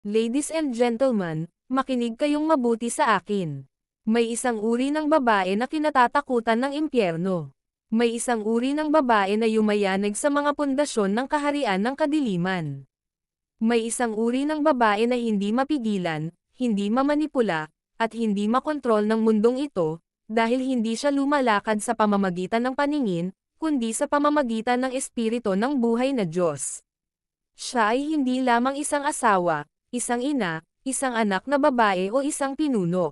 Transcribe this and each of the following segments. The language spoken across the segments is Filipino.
Ladies and gentlemen, makinig kayong mabuti sa akin. May isang uri ng babae na kinatatakutan ng impyerno. May isang uri ng babae na yumayanig sa mga pundasyon ng kaharian ng kadiliman. May isang uri ng babae na hindi mapigilan, hindi mamanipula, at hindi makontrol ng mundong ito, dahil hindi siya lumalakad sa pamamagitan ng paningin, kundi sa pamamagitan ng espiritu ng buhay na Diyos. Siya ay hindi lamang isang asawa, isang ina, isang anak na babae o isang pinuno.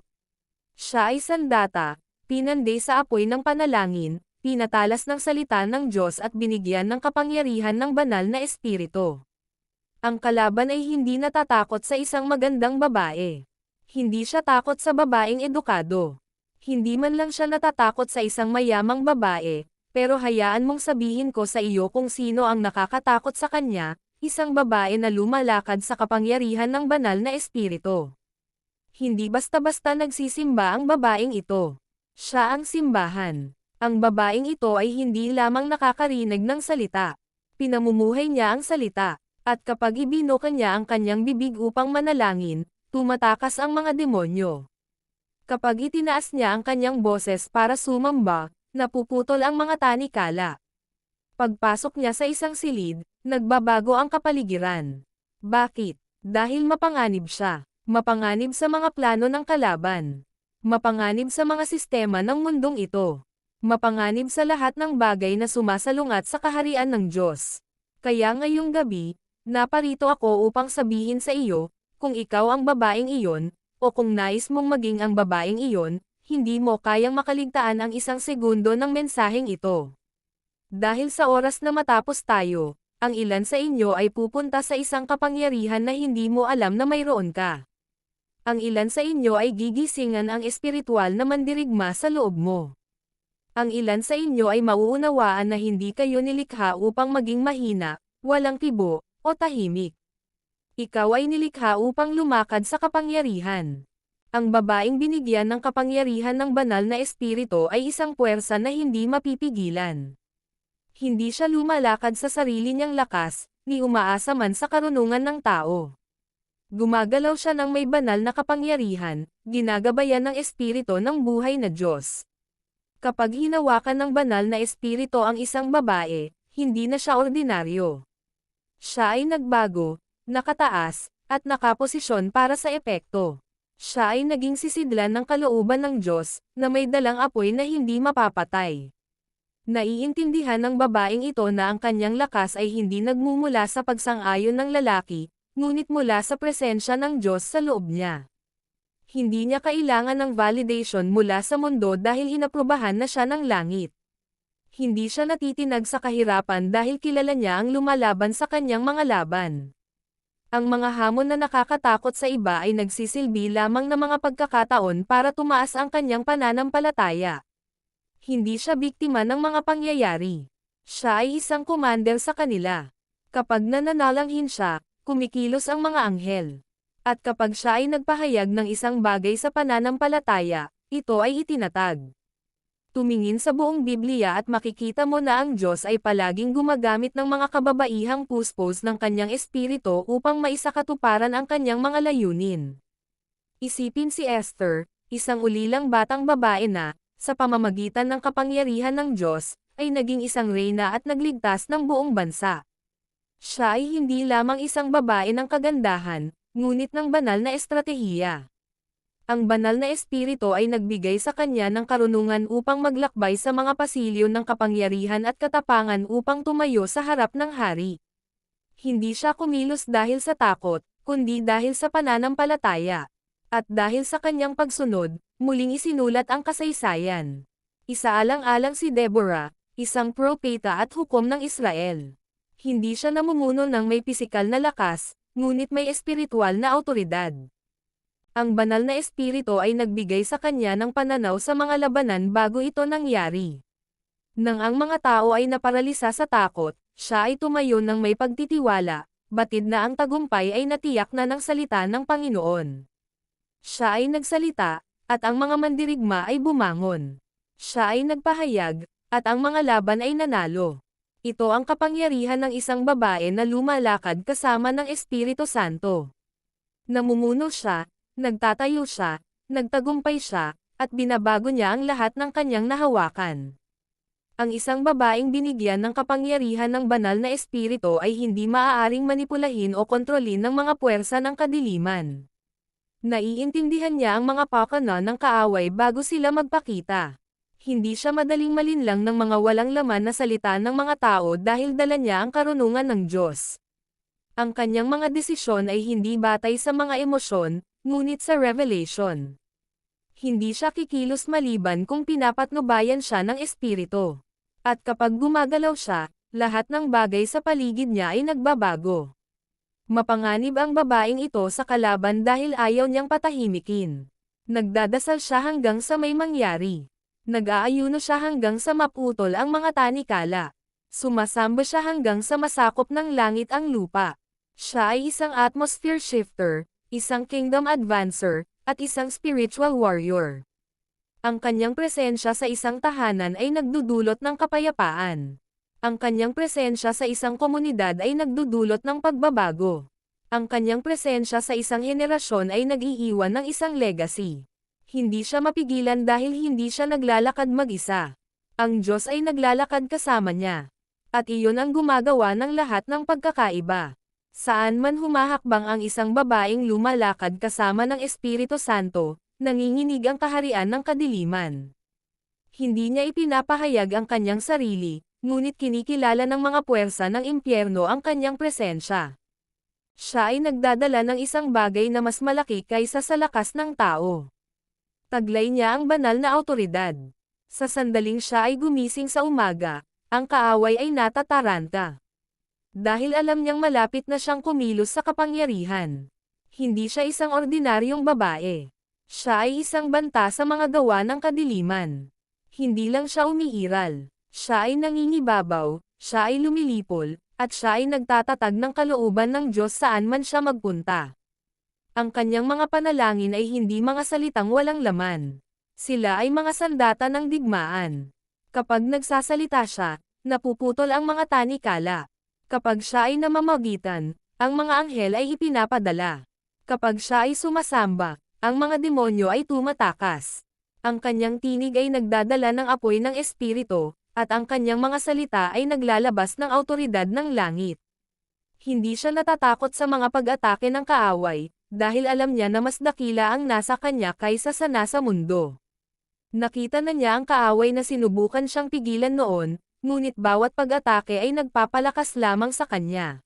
Siya ay sandata, pinanday sa apoy ng panalangin, pinatalas ng salita ng Diyos at binigyan ng kapangyarihan ng banal na espiritu. Ang kalaban ay hindi natatakot sa isang magandang babae. Hindi siya takot sa babaeng edukado. Hindi man lang siya natatakot sa isang mayamang babae, pero hayaan mong sabihin ko sa iyo kung sino ang nakakatakot sa kanya, isang babae na lumalakad sa kapangyarihan ng banal na espiritu. Hindi basta-basta nagsisimba ang babaeng ito. Siya ang simbahan. Ang babaeng ito ay hindi lamang nakakarinig ng salita. Pinamumuhay niya ang salita. At kapag ibinoka niya ang kanyang bibig upang manalangin, tumatakas ang mga demonyo. Kapag itinaas niya ang kanyang boses para sumamba, napuputol ang mga tanikala. Pagpasok niya sa isang silid, nagbabago ang kapaligiran. Bakit? Dahil mapanganib siya. Mapanganib sa mga plano ng kalaban. Mapanganib sa mga sistema ng mundong ito. Mapanganib sa lahat ng bagay na sumasalungat sa kaharian ng Diyos. Kaya ngayong gabi, naparito ako upang sabihin sa iyo, kung ikaw ang babaeng iyon, o kung nais mong maging ang babaeng iyon, hindi mo kayang makaligtaan ang isang segundo ng mensaheng ito. Dahil sa oras na matapos tayo, ang ilan sa inyo ay pupunta sa isang kapangyarihan na hindi mo alam na mayroon ka. Ang ilan sa inyo ay gigisingan ang espiritual na mandirigma sa loob mo. Ang ilan sa inyo ay mauunawaan na hindi kayo nilikha upang maging mahina, walang tibo, o tahimik. Ikaw ay nilikha upang lumakad sa kapangyarihan. Ang babaeng binigyan ng kapangyarihan ng banal na espiritu ay isang puwersa na hindi mapipigilan. Hindi siya lumalakad sa sarili niyang lakas, ni umaasa man sa karunungan ng tao. Gumagalaw siya ng may banal na kapangyarihan, ginagabayan ng espiritu ng buhay na Diyos. Kapag hinawakan ng banal na espiritu ang isang babae, hindi na siya ordinaryo. Siya ay nagbago, nakataas, at nakaposisyon para sa epekto. Siya ay naging sisidlan ng kalooban ng Diyos, na may dalang apoy na hindi mapapatay. Naiintindihan ng babaeng ito na ang kanyang lakas ay hindi nagmumula sa pagsang-ayon ng lalaki, ngunit mula sa presensya ng Diyos sa loob niya. Hindi niya kailangan ng validation mula sa mundo dahil inaprubahan na siya ng langit. Hindi siya natitinag sa kahirapan dahil kilala niya ang lumalaban sa kanyang mga laban. Ang mga hamon na nakakatakot sa iba ay nagsisilbi lamang na mga pagkakataon para tumaas ang kanyang pananampalataya. Hindi siya biktima ng mga pangyayari. Siya ay isang commander sa kanila. Kapag nananalanghin siya, kumikilos ang mga anghel. At kapag siya ay nagpahayag ng isang bagay sa pananampalataya, ito ay itinatag. Tumingin sa buong Biblia at makikita mo na ang Diyos ay palaging gumagamit ng mga kababaihang puspos ng kanyang espiritu upang maisakatuparan ang kanyang mga layunin. Isipin si Esther, isang ulilang batang babae na, sa pamamagitan ng kapangyarihan ng Diyos, ay naging isang reyna at nagligtas ng buong bansa. Siya ay hindi lamang isang babae ng kagandahan, ngunit ng banal na estratehiya ang banal na espiritu ay nagbigay sa kanya ng karunungan upang maglakbay sa mga pasilyo ng kapangyarihan at katapangan upang tumayo sa harap ng hari. Hindi siya kumilos dahil sa takot, kundi dahil sa pananampalataya. At dahil sa kanyang pagsunod, muling isinulat ang kasaysayan. Isaalang-alang si Deborah, isang propeta at hukom ng Israel. Hindi siya namumuno ng may pisikal na lakas, ngunit may espiritual na autoridad. Ang banal na espiritu ay nagbigay sa kanya ng pananaw sa mga labanan bago ito nangyari. Nang ang mga tao ay naparalisa sa takot, siya ay tumayo ng may pagtitiwala, batid na ang tagumpay ay natiyak na ng salita ng Panginoon. Siya ay nagsalita, at ang mga mandirigma ay bumangon. Siya ay nagpahayag, at ang mga laban ay nanalo. Ito ang kapangyarihan ng isang babae na lumalakad kasama ng Espiritu Santo. Namumuno siya, nagtatayo siya, nagtagumpay siya, at binabago niya ang lahat ng kanyang nahawakan. Ang isang babaeng binigyan ng kapangyarihan ng banal na espiritu ay hindi maaaring manipulahin o kontrolin ng mga puwersa ng kadiliman. Naiintindihan niya ang mga pakana ng kaaway bago sila magpakita. Hindi siya madaling malinlang ng mga walang laman na salita ng mga tao dahil dala niya ang karunungan ng Diyos. Ang kanyang mga desisyon ay hindi batay sa mga emosyon, ngunit sa revelation. Hindi siya kikilos maliban kung pinapatnubayan siya ng espiritu. At kapag gumagalaw siya, lahat ng bagay sa paligid niya ay nagbabago. Mapanganib ang babaeng ito sa kalaban dahil ayaw niyang patahimikin. Nagdadasal siya hanggang sa may mangyari. Nag-aayuno siya hanggang sa maputol ang mga tanikala. Sumasamba siya hanggang sa masakop ng langit ang lupa. Siya ay isang atmosphere shifter, isang kingdom advancer, at isang spiritual warrior. Ang kanyang presensya sa isang tahanan ay nagdudulot ng kapayapaan. Ang kanyang presensya sa isang komunidad ay nagdudulot ng pagbabago. Ang kanyang presensya sa isang henerasyon ay nag-iiwan ng isang legacy. Hindi siya mapigilan dahil hindi siya naglalakad mag-isa. Ang Diyos ay naglalakad kasama niya. At iyon ang gumagawa ng lahat ng pagkakaiba. Saan man humahakbang ang isang babaeng lumalakad kasama ng Espiritu Santo, nanginginig ang kaharian ng kadiliman. Hindi niya ipinapahayag ang kanyang sarili, ngunit kinikilala ng mga puwersa ng impyerno ang kanyang presensya. Siya ay nagdadala ng isang bagay na mas malaki kaysa sa lakas ng tao. Taglay niya ang banal na autoridad. Sa sandaling siya ay gumising sa umaga, ang kaaway ay natataranta. Dahil alam niyang malapit na siyang kumilos sa kapangyarihan. Hindi siya isang ordinaryong babae. Siya ay isang banta sa mga gawa ng kadiliman. Hindi lang siya umiiral. Siya ay nangingibabaw, siya ay lumilipol, at siya ay nagtatatag ng kalooban ng Diyos saan man siya magpunta. Ang kanyang mga panalangin ay hindi mga salitang walang laman. Sila ay mga sandata ng digmaan. Kapag nagsasalita siya, napuputol ang mga tanikala. Kapag siya ay namamagitan, ang mga anghel ay ipinapadala. Kapag siya ay sumasamba, ang mga demonyo ay tumatakas. Ang kanyang tinig ay nagdadala ng apoy ng espiritu, at ang kanyang mga salita ay naglalabas ng autoridad ng langit. Hindi siya natatakot sa mga pag-atake ng kaaway, dahil alam niya na mas dakila ang nasa kanya kaysa sa nasa mundo. Nakita na niya ang kaaway na sinubukan siyang pigilan noon, ngunit bawat pag-atake ay nagpapalakas lamang sa kanya.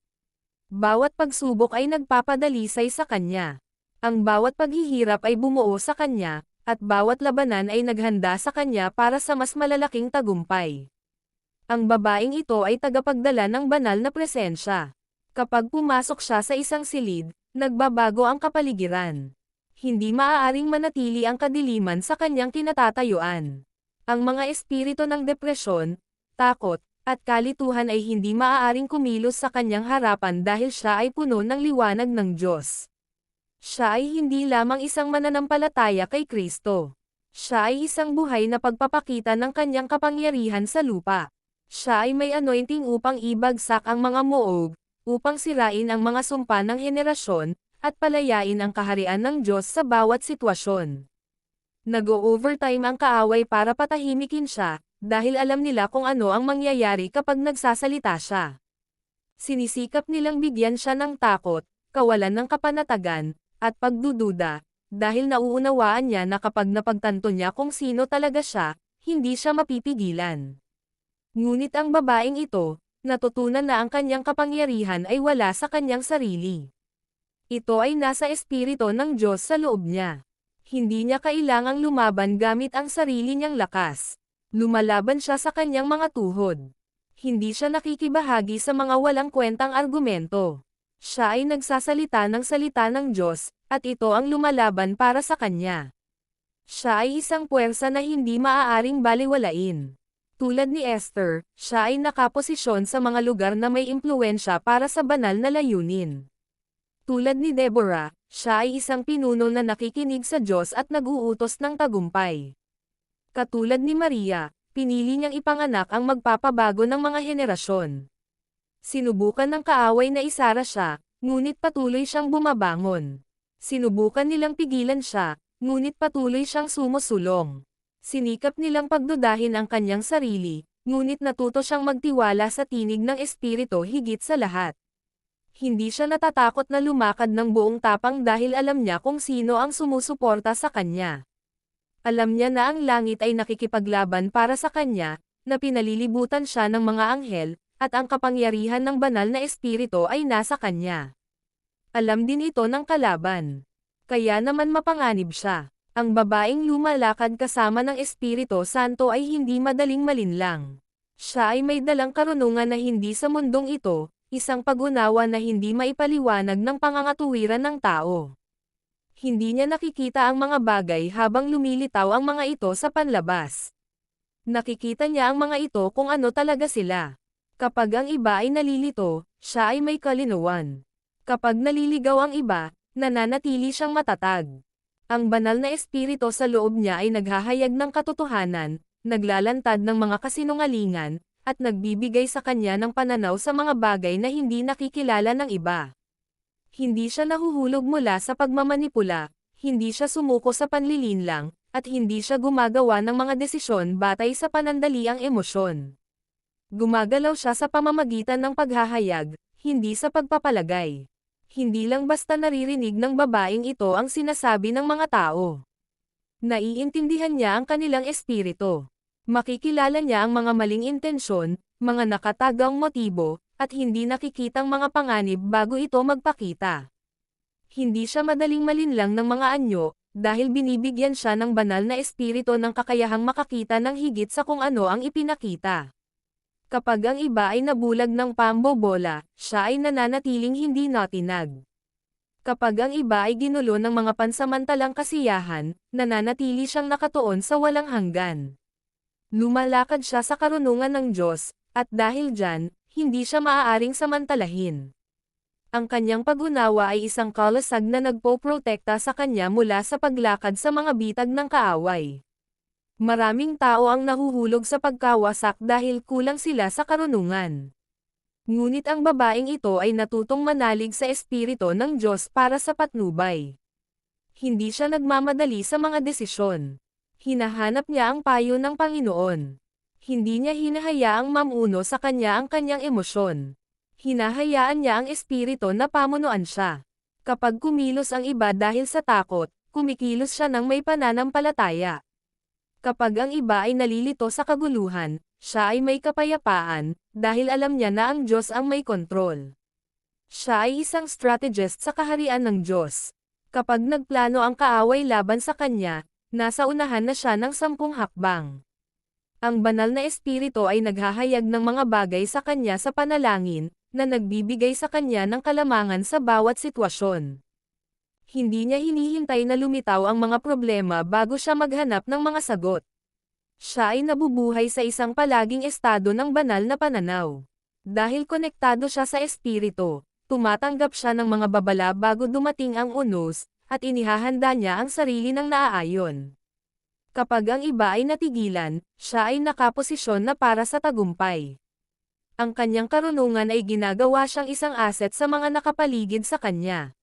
Bawat pagsubok ay nagpapadalisay sa kanya. Ang bawat paghihirap ay bumuo sa kanya, at bawat labanan ay naghanda sa kanya para sa mas malalaking tagumpay. Ang babaeng ito ay tagapagdala ng banal na presensya. Kapag pumasok siya sa isang silid, nagbabago ang kapaligiran. Hindi maaaring manatili ang kadiliman sa kanyang kinatatayuan. Ang mga espiritu ng depresyon, takot, at kalituhan ay hindi maaaring kumilos sa kanyang harapan dahil siya ay puno ng liwanag ng Diyos. Siya ay hindi lamang isang mananampalataya kay Kristo. Siya ay isang buhay na pagpapakita ng kanyang kapangyarihan sa lupa. Siya ay may anointing upang ibagsak ang mga moog, upang sirain ang mga sumpa ng henerasyon, at palayain ang kaharian ng Diyos sa bawat sitwasyon. Nag-overtime ang kaaway para patahimikin siya, dahil alam nila kung ano ang mangyayari kapag nagsasalita siya. Sinisikap nilang bigyan siya ng takot, kawalan ng kapanatagan, at pagdududa, dahil nauunawaan niya na kapag napagtanto niya kung sino talaga siya, hindi siya mapipigilan. Ngunit ang babaeng ito, natutunan na ang kanyang kapangyarihan ay wala sa kanyang sarili. Ito ay nasa espiritu ng Diyos sa loob niya. Hindi niya kailangang lumaban gamit ang sarili niyang lakas. Lumalaban siya sa kanyang mga tuhod. Hindi siya nakikibahagi sa mga walang kwentang argumento. Siya ay nagsasalita ng salita ng Diyos, at ito ang lumalaban para sa kanya. Siya ay isang puwersa na hindi maaaring baliwalain. Tulad ni Esther, siya ay nakaposisyon sa mga lugar na may impluensya para sa banal na layunin. Tulad ni Deborah, siya ay isang pinuno na nakikinig sa Diyos at nag-uutos ng tagumpay. Katulad ni Maria, pinili niyang ipanganak ang magpapabago ng mga henerasyon. Sinubukan ng kaaway na isara siya, ngunit patuloy siyang bumabangon. Sinubukan nilang pigilan siya, ngunit patuloy siyang sumusulong. Sinikap nilang pagdudahin ang kanyang sarili, ngunit natuto siyang magtiwala sa tinig ng espiritu higit sa lahat. Hindi siya natatakot na lumakad ng buong tapang dahil alam niya kung sino ang sumusuporta sa kanya. Alam niya na ang langit ay nakikipaglaban para sa kanya, na pinalilibutan siya ng mga anghel, at ang kapangyarihan ng banal na espiritu ay nasa kanya. Alam din ito ng kalaban. Kaya naman mapanganib siya. Ang babaeng lumalakad kasama ng Espiritu Santo ay hindi madaling malinlang. Siya ay may dalang karunungan na hindi sa mundong ito, isang pagunawa na hindi maipaliwanag ng pangangatuwiran ng tao. Hindi niya nakikita ang mga bagay habang lumilitaw ang mga ito sa panlabas. Nakikita niya ang mga ito kung ano talaga sila. Kapag ang iba ay nalilito, siya ay may kalinuwan. Kapag naliligaw ang iba, nananatili siyang matatag. Ang banal na espiritu sa loob niya ay naghahayag ng katotohanan, naglalantad ng mga kasinungalingan, at nagbibigay sa kanya ng pananaw sa mga bagay na hindi nakikilala ng iba. Hindi siya nahuhulog mula sa pagmamanipula, hindi siya sumuko sa panlilinlang, at hindi siya gumagawa ng mga desisyon batay sa panandaliang emosyon. Gumagalaw siya sa pamamagitan ng paghahayag, hindi sa pagpapalagay hindi lang basta naririnig ng babaeng ito ang sinasabi ng mga tao. Naiintindihan niya ang kanilang espiritu. Makikilala niya ang mga maling intensyon, mga nakatagang motibo, at hindi nakikitang mga panganib bago ito magpakita. Hindi siya madaling malinlang ng mga anyo, dahil binibigyan siya ng banal na espiritu ng kakayahang makakita ng higit sa kung ano ang ipinakita. Kapag ang iba ay nabulag ng pambobola, siya ay nananatiling hindi natinag. Kapag ang iba ay ginulo ng mga pansamantalang kasiyahan, nananatili siyang nakatuon sa walang hanggan. Lumalakad siya sa karunungan ng Diyos, at dahil dyan, hindi siya maaaring samantalahin. Ang kanyang pagunawa ay isang kalasag na nagpo-protekta sa kanya mula sa paglakad sa mga bitag ng kaaway. Maraming tao ang nahuhulog sa pagkawasak dahil kulang sila sa karunungan. Ngunit ang babaeng ito ay natutong manalig sa espiritu ng Diyos para sa patnubay. Hindi siya nagmamadali sa mga desisyon. Hinahanap niya ang payo ng Panginoon. Hindi niya hinahayaang mamuno sa kanya ang kanyang emosyon. Hinahayaan niya ang espiritu na pamunuan siya. Kapag kumilos ang iba dahil sa takot, kumikilos siya ng may pananampalataya. Kapag ang iba ay nalilito sa kaguluhan, siya ay may kapayapaan, dahil alam niya na ang Diyos ang may kontrol. Siya ay isang strategist sa kaharian ng Diyos. Kapag nagplano ang kaaway laban sa kanya, nasa unahan na siya ng sampung hakbang. Ang banal na espiritu ay naghahayag ng mga bagay sa kanya sa panalangin, na nagbibigay sa kanya ng kalamangan sa bawat sitwasyon hindi niya hinihintay na lumitaw ang mga problema bago siya maghanap ng mga sagot. Siya ay nabubuhay sa isang palaging estado ng banal na pananaw. Dahil konektado siya sa espiritu, tumatanggap siya ng mga babala bago dumating ang unos, at inihahanda niya ang sarili ng naaayon. Kapag ang iba ay natigilan, siya ay nakaposisyon na para sa tagumpay. Ang kanyang karunungan ay ginagawa siyang isang asset sa mga nakapaligid sa kanya.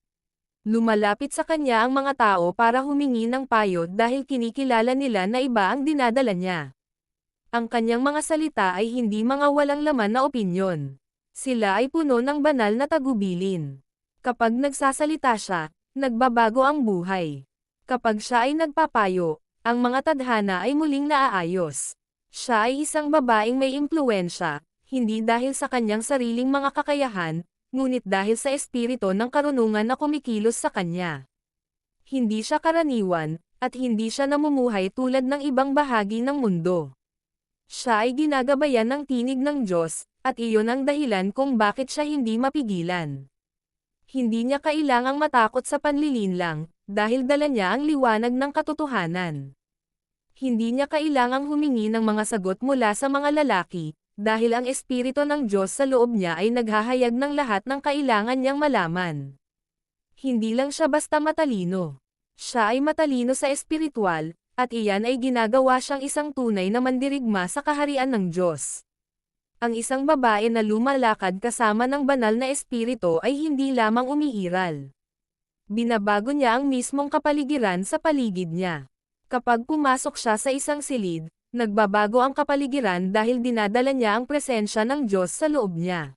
Lumalapit sa kanya ang mga tao para humingi ng payo dahil kinikilala nila na iba ang dinadala niya. Ang kanyang mga salita ay hindi mga walang laman na opinyon. Sila ay puno ng banal na tagubilin. Kapag nagsasalita siya, nagbabago ang buhay. Kapag siya ay nagpapayo, ang mga tadhana ay muling naaayos. Siya ay isang babaeng may impluensya, hindi dahil sa kanyang sariling mga kakayahan, ngunit dahil sa espiritu ng karunungan na kumikilos sa kanya. Hindi siya karaniwan, at hindi siya namumuhay tulad ng ibang bahagi ng mundo. Siya ay ginagabayan ng tinig ng Diyos, at iyon ang dahilan kung bakit siya hindi mapigilan. Hindi niya kailangang matakot sa panlilinlang, dahil dala niya ang liwanag ng katotohanan. Hindi niya kailangang humingi ng mga sagot mula sa mga lalaki, dahil ang Espiritu ng Diyos sa loob niya ay naghahayag ng lahat ng kailangan niyang malaman. Hindi lang siya basta matalino. Siya ay matalino sa espiritual, at iyan ay ginagawa siyang isang tunay na mandirigma sa kaharian ng Diyos. Ang isang babae na lumalakad kasama ng banal na espiritu ay hindi lamang umiiral. Binabago niya ang mismong kapaligiran sa paligid niya. Kapag pumasok siya sa isang silid, nagbabago ang kapaligiran dahil dinadala niya ang presensya ng Diyos sa loob niya.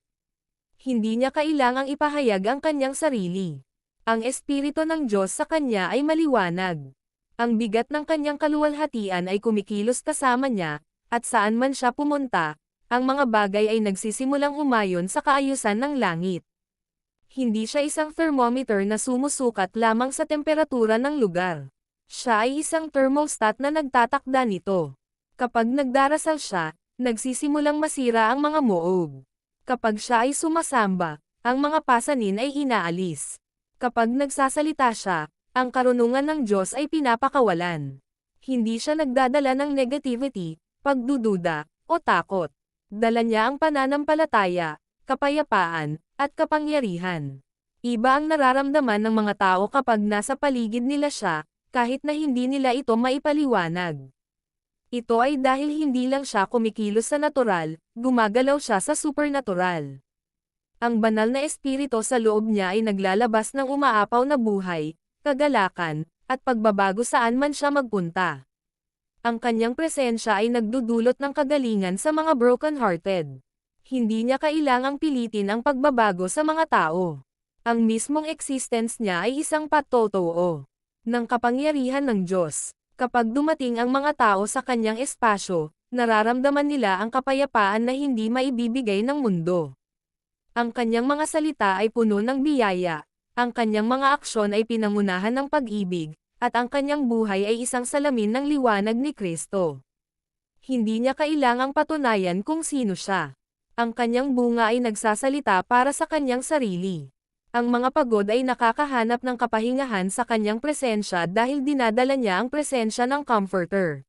Hindi niya kailangang ipahayag ang kanyang sarili. Ang Espiritu ng Diyos sa kanya ay maliwanag. Ang bigat ng kanyang kaluwalhatian ay kumikilos kasama niya, at saan man siya pumunta, ang mga bagay ay nagsisimulang umayon sa kaayusan ng langit. Hindi siya isang thermometer na sumusukat lamang sa temperatura ng lugar. Siya ay isang thermostat na nagtatakda nito. Kapag nagdarasal siya, nagsisimulang masira ang mga muog. Kapag siya ay sumasamba, ang mga pasanin ay inaalis. Kapag nagsasalita siya, ang karunungan ng Diyos ay pinapakawalan. Hindi siya nagdadala ng negativity, pagdududa, o takot. Dala niya ang pananampalataya, kapayapaan, at kapangyarihan. Iba ang nararamdaman ng mga tao kapag nasa paligid nila siya, kahit na hindi nila ito maipaliwanag. Ito ay dahil hindi lang siya kumikilos sa natural, gumagalaw siya sa supernatural. Ang banal na espiritu sa loob niya ay naglalabas ng umaapaw na buhay, kagalakan, at pagbabago saan man siya magpunta. Ang kanyang presensya ay nagdudulot ng kagalingan sa mga broken-hearted. Hindi niya kailangang pilitin ang pagbabago sa mga tao. Ang mismong existence niya ay isang patotoo ng kapangyarihan ng Diyos. Kapag dumating ang mga tao sa kanyang espasyo, nararamdaman nila ang kapayapaan na hindi maibibigay ng mundo. Ang kanyang mga salita ay puno ng biyaya, ang kanyang mga aksyon ay pinangunahan ng pag-ibig, at ang kanyang buhay ay isang salamin ng liwanag ni Kristo. Hindi niya kailangang patunayan kung sino siya. Ang kanyang bunga ay nagsasalita para sa kanyang sarili. Ang mga pagod ay nakakahanap ng kapahingahan sa kanyang presensya dahil dinadala niya ang presensya ng comforter.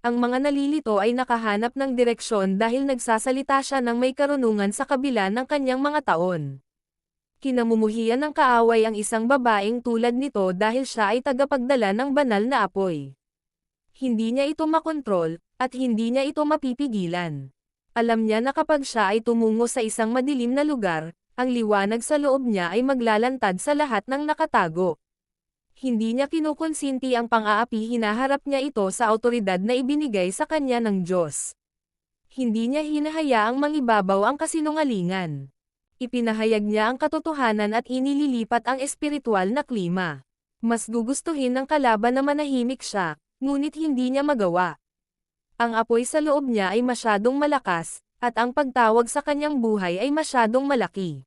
Ang mga nalilito ay nakahanap ng direksyon dahil nagsasalita siya ng may karunungan sa kabila ng kanyang mga taon kinamumuhian ng kaaway ang isang babaeng tulad nito dahil siya ay tagapagdala ng banal na apoy. Hindi niya ito makontrol, at hindi niya ito mapipigilan. Alam niya na kapag siya ay tumungo sa isang madilim na lugar, ang liwanag sa loob niya ay maglalantad sa lahat ng nakatago. Hindi niya kinukonsinti ang pang-aapi hinaharap niya ito sa autoridad na ibinigay sa kanya ng Diyos. Hindi niya hinahayaang mangibabaw ang kasinungalingan ipinahayag niya ang katotohanan at inililipat ang espiritual na klima. Mas gugustuhin ng kalaban na manahimik siya, ngunit hindi niya magawa. Ang apoy sa loob niya ay masyadong malakas, at ang pagtawag sa kanyang buhay ay masyadong malaki.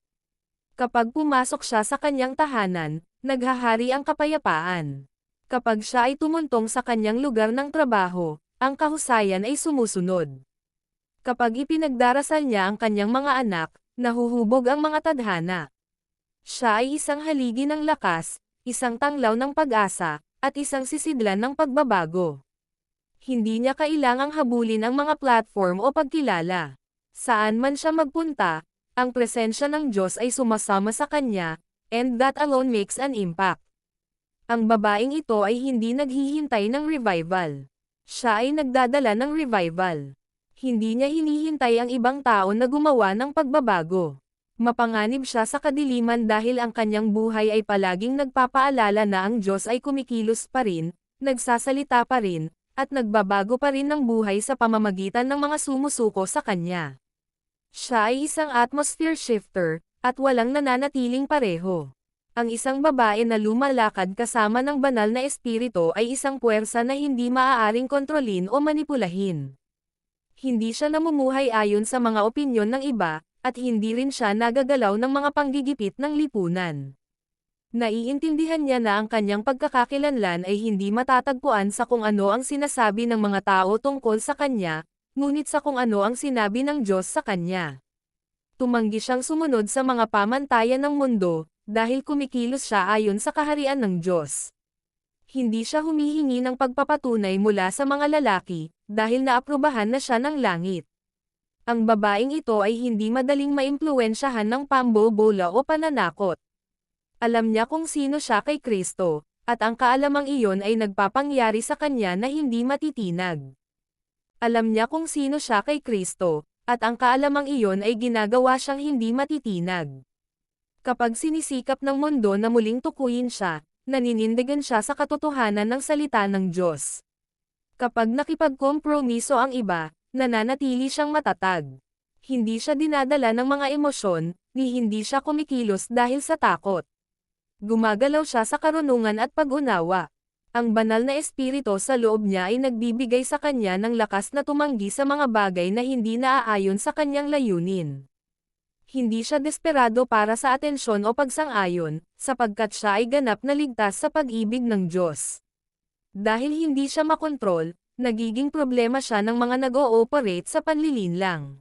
Kapag pumasok siya sa kanyang tahanan, naghahari ang kapayapaan. Kapag siya ay tumuntong sa kanyang lugar ng trabaho, ang kahusayan ay sumusunod. Kapag ipinagdarasal niya ang kanyang mga anak, Nahuhubog ang mga tadhana. Siya ay isang haligi ng lakas, isang tanglaw ng pag-asa, at isang sisidlan ng pagbabago. Hindi niya kailangang habulin ang mga platform o pagkilala. Saan man siya magpunta, ang presensya ng Diyos ay sumasama sa kanya, and that alone makes an impact. Ang babaeng ito ay hindi naghihintay ng revival. Siya ay nagdadala ng revival hindi niya hinihintay ang ibang tao na gumawa ng pagbabago. Mapanganib siya sa kadiliman dahil ang kanyang buhay ay palaging nagpapaalala na ang Diyos ay kumikilos pa rin, nagsasalita pa rin, at nagbabago pa rin ng buhay sa pamamagitan ng mga sumusuko sa kanya. Siya ay isang atmosphere shifter, at walang nananatiling pareho. Ang isang babae na lumalakad kasama ng banal na espiritu ay isang puwersa na hindi maaaring kontrolin o manipulahin hindi siya namumuhay ayon sa mga opinyon ng iba, at hindi rin siya nagagalaw ng mga panggigipit ng lipunan. Naiintindihan niya na ang kanyang pagkakakilanlan ay hindi matatagpuan sa kung ano ang sinasabi ng mga tao tungkol sa kanya, ngunit sa kung ano ang sinabi ng Diyos sa kanya. Tumanggi siyang sumunod sa mga pamantayan ng mundo, dahil kumikilos siya ayon sa kaharian ng Diyos. Hindi siya humihingi ng pagpapatunay mula sa mga lalaki, dahil naaprubahan na siya ng langit. Ang babaeng ito ay hindi madaling maimpluwensyahan ng pambobola o pananakot. Alam niya kung sino siya kay Kristo, at ang kaalamang iyon ay nagpapangyari sa kanya na hindi matitinag. Alam niya kung sino siya kay Kristo, at ang kaalamang iyon ay ginagawa siyang hindi matitinag. Kapag sinisikap ng mundo na muling tukuyin siya, naninindigan siya sa katotohanan ng salita ng Diyos. Kapag nakipagkompromiso ang iba, nananatili siyang matatag. Hindi siya dinadala ng mga emosyon, ni hindi siya kumikilos dahil sa takot. Gumagalaw siya sa karunungan at pag-unawa. Ang banal na espiritu sa loob niya ay nagbibigay sa kanya ng lakas na tumanggi sa mga bagay na hindi naaayon sa kanyang layunin. Hindi siya desperado para sa atensyon o pagsang-ayon, sapagkat siya ay ganap na ligtas sa pag-ibig ng Diyos. Dahil hindi siya makontrol, nagiging problema siya ng mga nag-ooperate sa panlilinlang.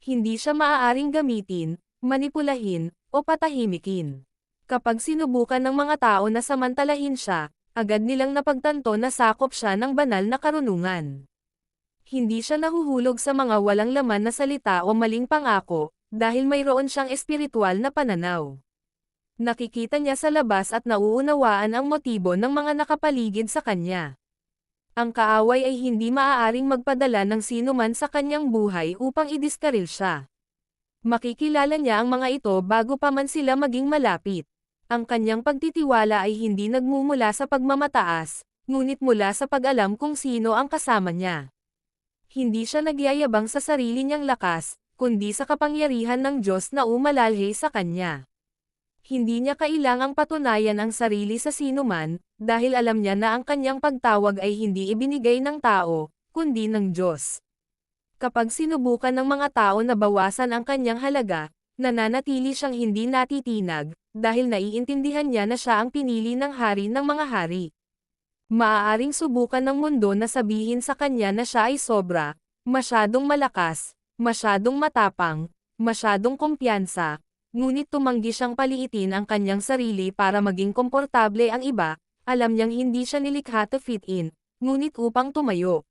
Hindi siya maaaring gamitin, manipulahin, o patahimikin. Kapag sinubukan ng mga tao na samantalahin siya, agad nilang napagtanto na sakop siya ng banal na karunungan. Hindi siya nahuhulog sa mga walang laman na salita o maling pangako, dahil mayroon siyang espiritual na pananaw. Nakikita niya sa labas at nauunawaan ang motibo ng mga nakapaligid sa kanya. Ang kaaway ay hindi maaaring magpadala ng sino man sa kanyang buhay upang idiskaril siya. Makikilala niya ang mga ito bago pa man sila maging malapit. Ang kanyang pagtitiwala ay hindi nagmumula sa pagmamataas, ngunit mula sa pag-alam kung sino ang kasama niya. Hindi siya nagyayabang sa sarili niyang lakas, kundi sa kapangyarihan ng Diyos na umalalhe sa kanya. Hindi niya kailangang patunayan ang sarili sa sinuman, dahil alam niya na ang kanyang pagtawag ay hindi ibinigay ng tao, kundi ng Diyos. Kapag sinubukan ng mga tao na bawasan ang kanyang halaga, nananatili siyang hindi natitinag, dahil naiintindihan niya na siya ang pinili ng hari ng mga hari. Maaaring subukan ng mundo na sabihin sa kanya na siya ay sobra, masyadong malakas, masyadong matapang, masyadong kumpiyansa, ngunit tumanggi siyang paliitin ang kanyang sarili para maging komportable ang iba, alam niyang hindi siya nilikha to fit in, ngunit upang tumayo.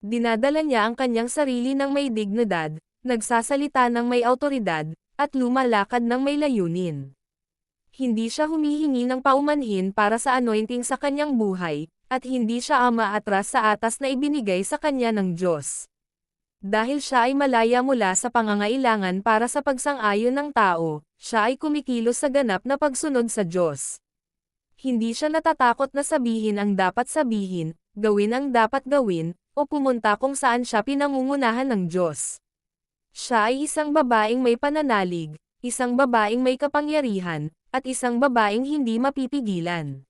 Dinadala niya ang kanyang sarili ng may dignidad, nagsasalita ng may autoridad, at lumalakad ng may layunin. Hindi siya humihingi ng paumanhin para sa anointing sa kanyang buhay, at hindi siya ama atras sa atas na ibinigay sa kanya ng Diyos. Dahil siya ay malaya mula sa pangangailangan para sa pagsang-ayon ng tao, siya ay kumikilos sa ganap na pagsunod sa Diyos. Hindi siya natatakot na sabihin ang dapat sabihin, gawin ang dapat gawin, o pumunta kung saan siya pinangungunahan ng Diyos. Siya ay isang babaeng may pananalig, isang babaeng may kapangyarihan, at isang babaeng hindi mapipigilan.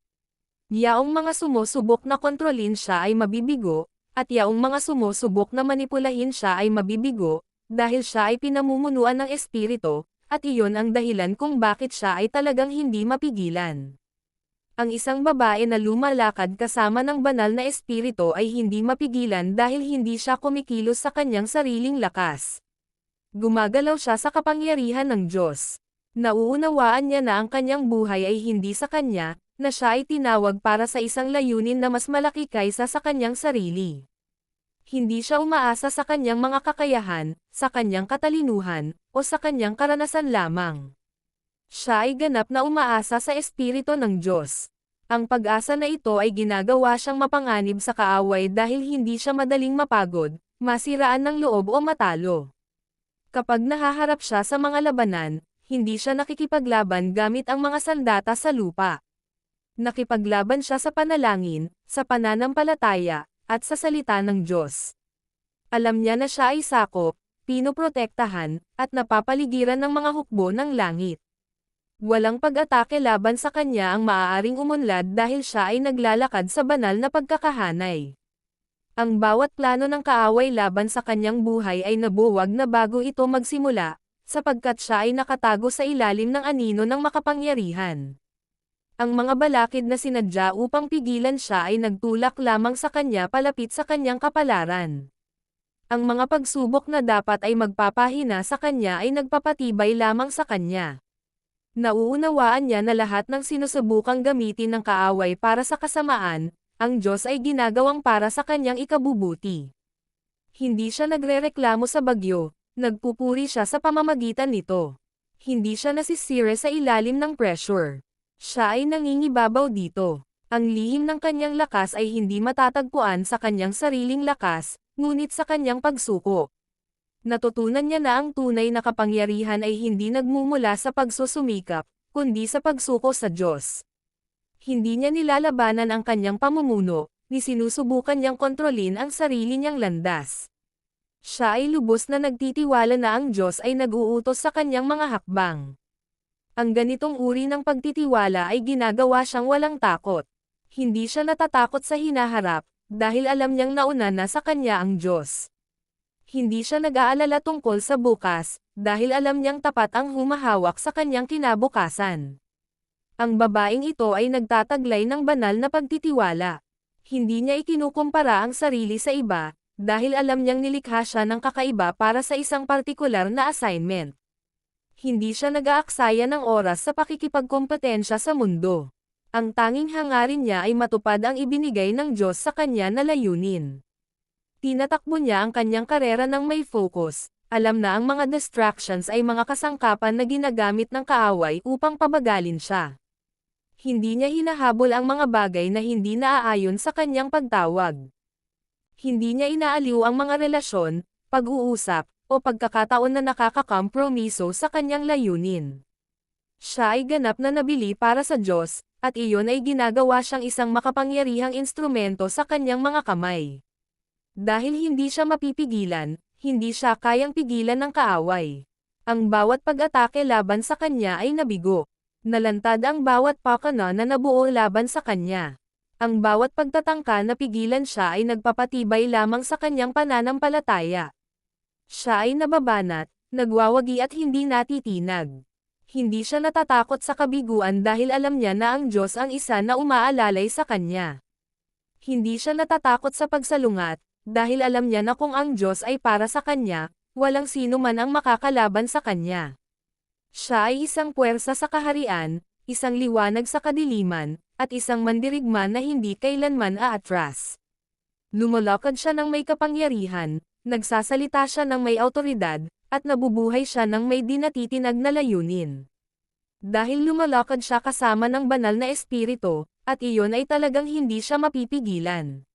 Yaong mga sumusubok na kontrolin siya ay mabibigo, at yaong mga sumusubok na manipulahin siya ay mabibigo, dahil siya ay pinamumunuan ng espiritu, at iyon ang dahilan kung bakit siya ay talagang hindi mapigilan. Ang isang babae na lumalakad kasama ng banal na espiritu ay hindi mapigilan dahil hindi siya kumikilos sa kanyang sariling lakas. Gumagalaw siya sa kapangyarihan ng Diyos. Nauunawaan niya na ang kanyang buhay ay hindi sa kanya, na siya ay tinawag para sa isang layunin na mas malaki kaysa sa kanyang sarili. Hindi siya umaasa sa kanyang mga kakayahan, sa kanyang katalinuhan, o sa kanyang karanasan lamang. Siya ay ganap na umaasa sa Espiritu ng Diyos. Ang pag-asa na ito ay ginagawa siyang mapanganib sa kaaway dahil hindi siya madaling mapagod, masiraan ng loob o matalo. Kapag nahaharap siya sa mga labanan, hindi siya nakikipaglaban gamit ang mga sandata sa lupa. Nakipaglaban siya sa panalangin, sa pananampalataya, at sa salita ng Diyos. Alam niya na siya ay sakop, pinoprotektahan, at napapaligiran ng mga hukbo ng langit. Walang pag-atake laban sa kanya ang maaaring umunlad dahil siya ay naglalakad sa banal na pagkakahanay. Ang bawat plano ng kaaway laban sa kanyang buhay ay nabuwag na bago ito magsimula, sapagkat siya ay nakatago sa ilalim ng anino ng makapangyarihan. Ang mga balakid na sinadya upang pigilan siya ay nagtulak lamang sa kanya palapit sa kanyang kapalaran. Ang mga pagsubok na dapat ay magpapahina sa kanya ay nagpapatibay lamang sa kanya. Nauunawaan niya na lahat ng sinusubukang gamitin ng kaaway para sa kasamaan, ang Diyos ay ginagawang para sa kanyang ikabubuti. Hindi siya nagrereklamo sa bagyo, nagpupuri siya sa pamamagitan nito. Hindi siya nasisire sa ilalim ng pressure. Siya ay nangingibabaw dito. Ang lihim ng kanyang lakas ay hindi matatagpuan sa kanyang sariling lakas, ngunit sa kanyang pagsuko. Natutunan niya na ang tunay na kapangyarihan ay hindi nagmumula sa pagsusumikap, kundi sa pagsuko sa Diyos. Hindi niya nilalabanan ang kanyang pamumuno, ni sinusubukan niyang kontrolin ang sarili niyang landas. Siya ay lubos na nagtitiwala na ang Diyos ay nag-uutos sa kanyang mga hakbang. Ang ganitong uri ng pagtitiwala ay ginagawa siyang walang takot. Hindi siya natatakot sa hinaharap, dahil alam niyang nauna na sa kanya ang Diyos. Hindi siya nag-aalala tungkol sa bukas, dahil alam niyang tapat ang humahawak sa kanyang kinabukasan. Ang babaeng ito ay nagtataglay ng banal na pagtitiwala. Hindi niya ikinukumpara ang sarili sa iba, dahil alam niyang nilikha siya ng kakaiba para sa isang partikular na assignment. Hindi siya nag-aaksaya ng oras sa pakikipagkompetensya sa mundo. Ang tanging hangarin niya ay matupad ang ibinigay ng Diyos sa kanya na layunin. Tinatakbo niya ang kanyang karera ng may focus, alam na ang mga distractions ay mga kasangkapan na ginagamit ng kaaway upang pabagalin siya. Hindi niya hinahabol ang mga bagay na hindi naaayon sa kanyang pagtawag. Hindi niya inaaliw ang mga relasyon, pag-uusap, o pagkakataon na nakakakompromiso sa kanyang layunin. Siya ay ganap na nabili para sa Diyos, at iyon ay ginagawa siyang isang makapangyarihang instrumento sa kanyang mga kamay. Dahil hindi siya mapipigilan, hindi siya kayang pigilan ng kaaway. Ang bawat pag-atake laban sa kanya ay nabigo. Nalantad ang bawat pakana na nabuo laban sa kanya. Ang bawat pagtatangka na pigilan siya ay nagpapatibay lamang sa kanyang pananampalataya. Siya ay nababanat, nagwawagi at hindi natitinag. Hindi siya natatakot sa kabiguan dahil alam niya na ang Diyos ang isa na umaalalay sa kanya. Hindi siya natatakot sa pagsalungat, dahil alam niya na kung ang Diyos ay para sa kanya, walang sino man ang makakalaban sa kanya. Siya ay isang puwersa sa kaharian, isang liwanag sa kadiliman, at isang mandirigma na hindi kailanman aatras. Lumalakad siya ng may kapangyarihan, nagsasalita siya ng may autoridad, at nabubuhay siya ng may dinatitinag na layunin. Dahil lumalakad siya kasama ng banal na espiritu, at iyon ay talagang hindi siya mapipigilan.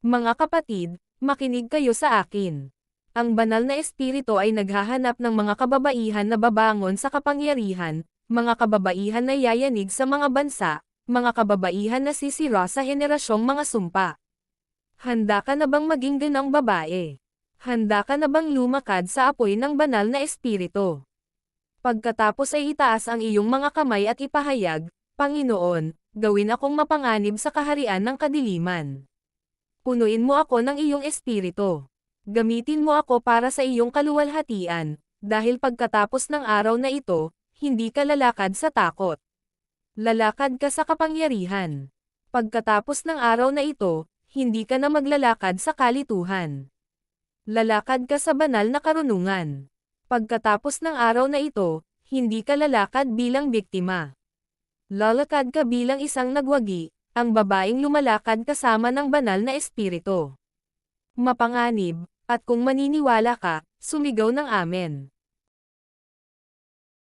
Mga kapatid, makinig kayo sa akin. Ang banal na espiritu ay naghahanap ng mga kababaihan na babangon sa kapangyarihan, mga kababaihan na yayanig sa mga bansa, mga kababaihan na sisira sa henerasyong mga sumpa. Handa ka na bang maging ganang babae? Handa ka na bang lumakad sa apoy ng banal na espiritu? Pagkatapos ay itaas ang iyong mga kamay at ipahayag, Panginoon, gawin akong mapanganib sa kaharian ng kadiliman. Punuin mo ako ng iyong espiritu. Gamitin mo ako para sa iyong kaluwalhatian, dahil pagkatapos ng araw na ito, hindi ka lalakad sa takot. Lalakad ka sa kapangyarihan. Pagkatapos ng araw na ito, hindi ka na maglalakad sa kalituhan. Lalakad ka sa banal na karunungan. Pagkatapos ng araw na ito, hindi ka lalakad bilang biktima. Lalakad ka bilang isang nagwagi, ang babaeng lumalakad kasama ng banal na espiritu. Mapanganib, at kung maniniwala ka, sumigaw ng amen.